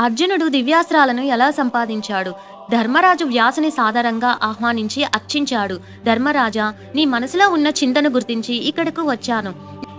అర్జునుడు దివ్యాస్త్రాలను ఎలా సంపాదించాడు? ధర్మరాజు వ్యాసుని సాదరంగా ఆహ్వానించి అర్చించాడు. ధర్మరాజా నీ మనసులో ఉన్న చింతను గుర్తించి ఇక్కడకు వచ్చాను.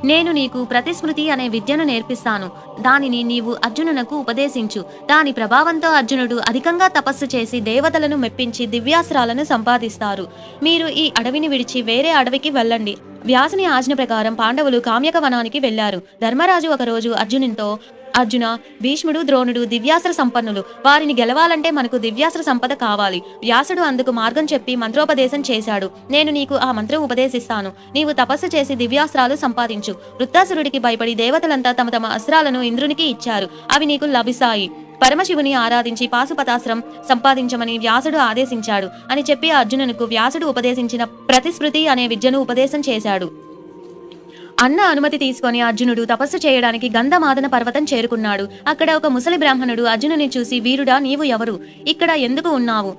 నేను నీకు ప్రతిస్మృతి అనే విద్యను నేర్పిస్తాను. దానిని నీవు అర్జునునకు ఉపదేశించు. దాని ప్రభావంతో అర్జునుడు అధికంగా తపస్సు చేసి దేవతలను మెప్పించి దివ్యాస్త్రాలను సంపాదిస్తారు. మీరు ఈ అడవిని విడిచి వేరే అడవికి వెళ్ళండి. వ్యాసుని ఆజ్ఞ ప్రకారం పాండవులు కామ్యక వనానికి వెళ్ళారు ధర్మరాజు ఒకరోజు అర్జునునితో అర్జున భీష్ముడు ద్రోణుడు దివ్యాస్త్ర సంపన్నులు. వారిని గెలవాలంటే మనకు దివ్యాస్త్ర సంపద కావాలి. వ్యాసుడు అందుకు మార్గం చెప్పి మంత్రోపదేశం చేశాడు. నేను నీకు ఆ మంత్రం ఉపదేశిస్తాను. నీవు తపస్సు చేసి దివ్యాస్త్రాలు సంపాదించు. వృత్తాసురుడికి భయపడి దేవతలంతా తమ తమ అస్త్రాలను ఇంద్రునికి ఇచ్చారు. అవి నీకు లభిస్తాయి. పరమశివుని ఆరాధించి పాశుపతాస్త్రం సంపాదించమని వ్యాసుడు ఆదేశించాడు. అని చెప్పి అర్జునునికి వ్యాసుడు ఉపదేశించిన ప్రతిస్మృతి అనే విద్యను ఉపదేశం చేశాడు. అన్న అనుమతి తీసుకొని అర్జునుడు తపస్సు చేయడానికి గంధమాదన పర్వతం చేరుకున్నాడు. అక్కడ ఒక ముసలి బ్రాహ్మణుడు అర్జునుని చూసి వీరుడా నీవు ఎవరు? ఇక్కడ ఎందుకు ఉన్నావు?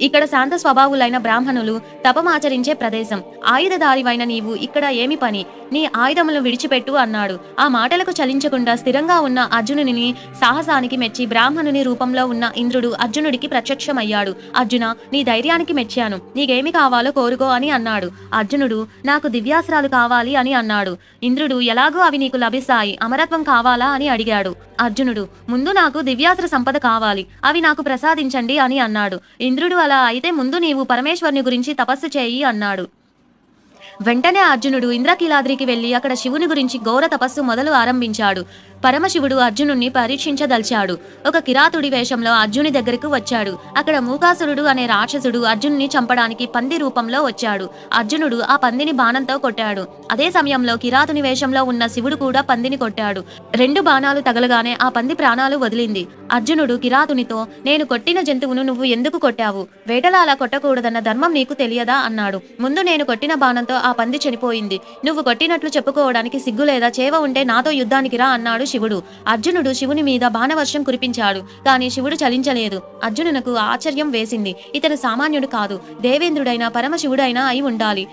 ఇక్కడ శాంత స్వభావులైన బ్రాహ్మణులు తపమాచరించే ప్రదేశం. ఆయుధదారివైన నీవు ఇక్కడ ఏమి పని? నీ ఆయుధములను విడిచిపెట్టు అన్నాడు. ఆ మాటలకు చలించకుండా స్థిరంగా ఉన్న అర్జునుని సాహసానికి మెచ్చి బ్రాహ్మణుని రూపంలో ఉన్న ఇంద్రుడు అర్జునుడికి ప్రత్యక్షమయ్యాడు. అర్జున నీ ధైర్యానికి మెచ్చాను. నీకేమి కావాలో కోరుకో అని అన్నాడు. అర్జునుడు నాకు దివ్యాస్త్రాలు కావాలి అని అన్నాడు. ఇంద్రుడు ఎలాగో అవి నీకు లభిస్తాయి. అమరత్వం కావాలా అని అడిగాడు. అర్జునుడు ముందు నాకు దివ్యాస్త్ర సంపద కావాలి. అవి నాకు ప్రసాదించండి అని అన్నాడు. ఇంద్రుడు అలా అయితే ముందు నీవు పరమేశ్వరుని గురించి తపస్సు చేయి అన్నాడు. వెంటనే అర్జునుడు ఇంద్రకీలాద్రికి వెళ్ళి అక్కడ శివుని గురించి ఘోర తపస్సు మొదలు ఆరంభించాడు. పరమశివుడు అర్జునుణ్ణి పరీక్షించదలిచాడు. ఒక కిరాతుడి వేషంలో అర్జుని దగ్గరకు వచ్చాడు. అక్కడ మూకాసురుడు అనే రాక్షసుడు అర్జున్ని చంపడానికి పంది రూపంలో వచ్చాడు. అర్జునుడు ఆ పందిని బాణంతో కొట్టాడు. అదే సమయంలో కిరాతుని వేషంలో ఉన్న శివుడు కూడా పందిని కొట్టాడు. రెండు బాణాలు తగలగానే ఆ పంది ప్రాణాలు వదిలింది. అర్జునుడు కిరాతునితో నేను కొట్టిన జంతువును నువ్వు ఎందుకు కొట్టావు? వేటలా అలా కొట్టకూడదన్న ధర్మం నీకు తెలియదా? అన్నాడు. ముందు నేను కొట్టిన బాణంతో ఆ పంది చనిపోయింది. నువ్వు కొట్టినట్లు చెప్పుకోవడానికి సిగ్గు లేదా చేవ ఉంటే నాతో యుద్ధానికి రా అన్నాడు శివుడు. అర్జునుడు శివుని మీద బాణవర్షం కురిపించాడు. కానీ శివుడు చలించలేదు. అర్జునునకు ఆశ్చర్యం వేసింది. ఇతను సామాన్యుడు కాదు. దేవేంద్రుడైన పరమశివుడైనా అయి ఉండాలి.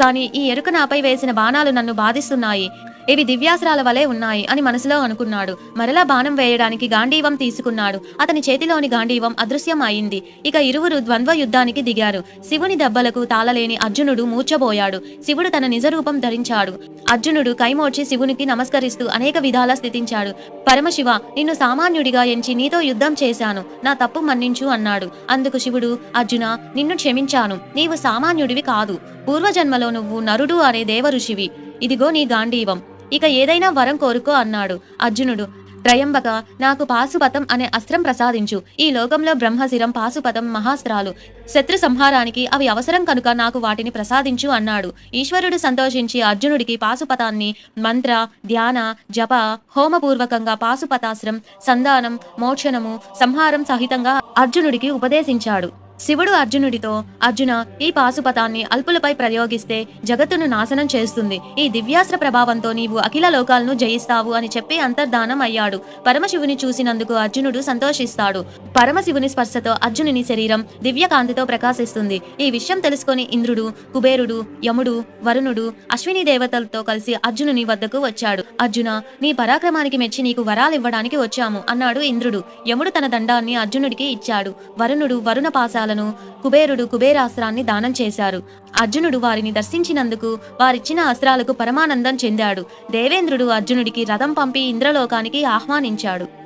కానీ ఈ ఎరుక నాపై వేసిన బాణాలు నన్ను బాధిస్తున్నాయి. ఇవి దివ్యాస్త్రాల వలె ఉన్నాయి అని మనసులో అనుకున్నాడు. మరలా బాణం వేయడానికి గాంధీవం తీసుకున్నాడు. అతని చేతిలోని గాంధీవం అదృశ్యం అయింది ఇక ఇరువురు ద్వంద్వ యుద్ధానికి దిగారు. శివుని దెబ్బలకు తాళలేని అర్జునుడు మూర్చబోయాడు శివుడు తన నిజ రూపం ధరించాడు. అర్జునుడు కైమోడ్చి శివునికి నమస్కరిస్తూ అనేక విధాల స్థితించాడు. పరమశివ నిన్ను సామాన్యుడిగా ఎంచి నీతో యుద్ధం చేశాను. నా తప్పు మన్నించు అన్నాడు. అందుకు శివుడు అర్జున నిన్ను క్షమించాను. నీవు సామాన్యుడివి కాదు. పూర్వజన్మలో నువ్వు నరుడు అనే దేవ ఋషివి ఇదిగో నీ గాంధీవం. ఇక ఏదైనా వరం కోరుకో అన్నాడు. అర్జునుడు త్రయంబక నాకు పాశుపతం అనే అస్త్రం ప్రసాదించు. ఈ లోకంలో బ్రహ్మశిరం పాశుపతం మహాస్త్రాలు. శత్రు సంహారానికి అవి అవసరం కనుక నాకు వాటిని ప్రసాదించు అన్నాడు. ఈశ్వరుడు సంతోషించి అర్జునుడికి పాశుపతాన్ని మంత్ర ధ్యాన జప హోమపూర్వకంగా పాశుపతాశ్రం సంధానం మోక్షణము సంహారం సహితంగా అర్జునుడికి ఉపదేశించాడు. శివుడు అర్జునుడితో అర్జున ఈ పాశుపతాన్ని అల్పులపై ప్రయోగిస్తే జగత్తును నాశనం చేస్తుంది. ఈ దివ్యాస్త్ర ప్రభావంతో నీవు అఖిల లోకాలను జయిస్తావు అని చెప్పి అంతర్ధానం అయ్యాడు. పరమశివుని చూసినందుకు అర్జునుడు సంతోషిస్తాడు. పరమశివుని స్పర్శతో అర్జునుని శరీరం దివ్యకాంతితో ప్రకాశిస్తుంది. ఈ విషయం తెలుసుకొని ఇంద్రుడు కుబేరుడు యముడు వరుణుడు అశ్విని దేవతలతో కలిసి అర్జునుని వద్దకు వచ్చాడు. అర్జున నీ పరాక్రమానికి మెచ్చి నీకు వరాలివ్వడానికి వచ్చాము అన్నాడు ఇంద్రుడు. యముడు తన దండాన్ని అర్జునుడికి ఇచ్చాడు. వరుణుడు వరుణ ఆయుధాలను కుబేరుడు కుబేరాస్త్రాన్ని దానం చేశారు. అర్జునుడు వారిని దర్శించినందుకు వారిచ్చిన అస్త్రాలకు పరమానందం చెందాడు. దేవేంద్రుడు అర్జునుడికి రథం పంపి ఇంద్రలోకానికి ఆహ్వానించాడు.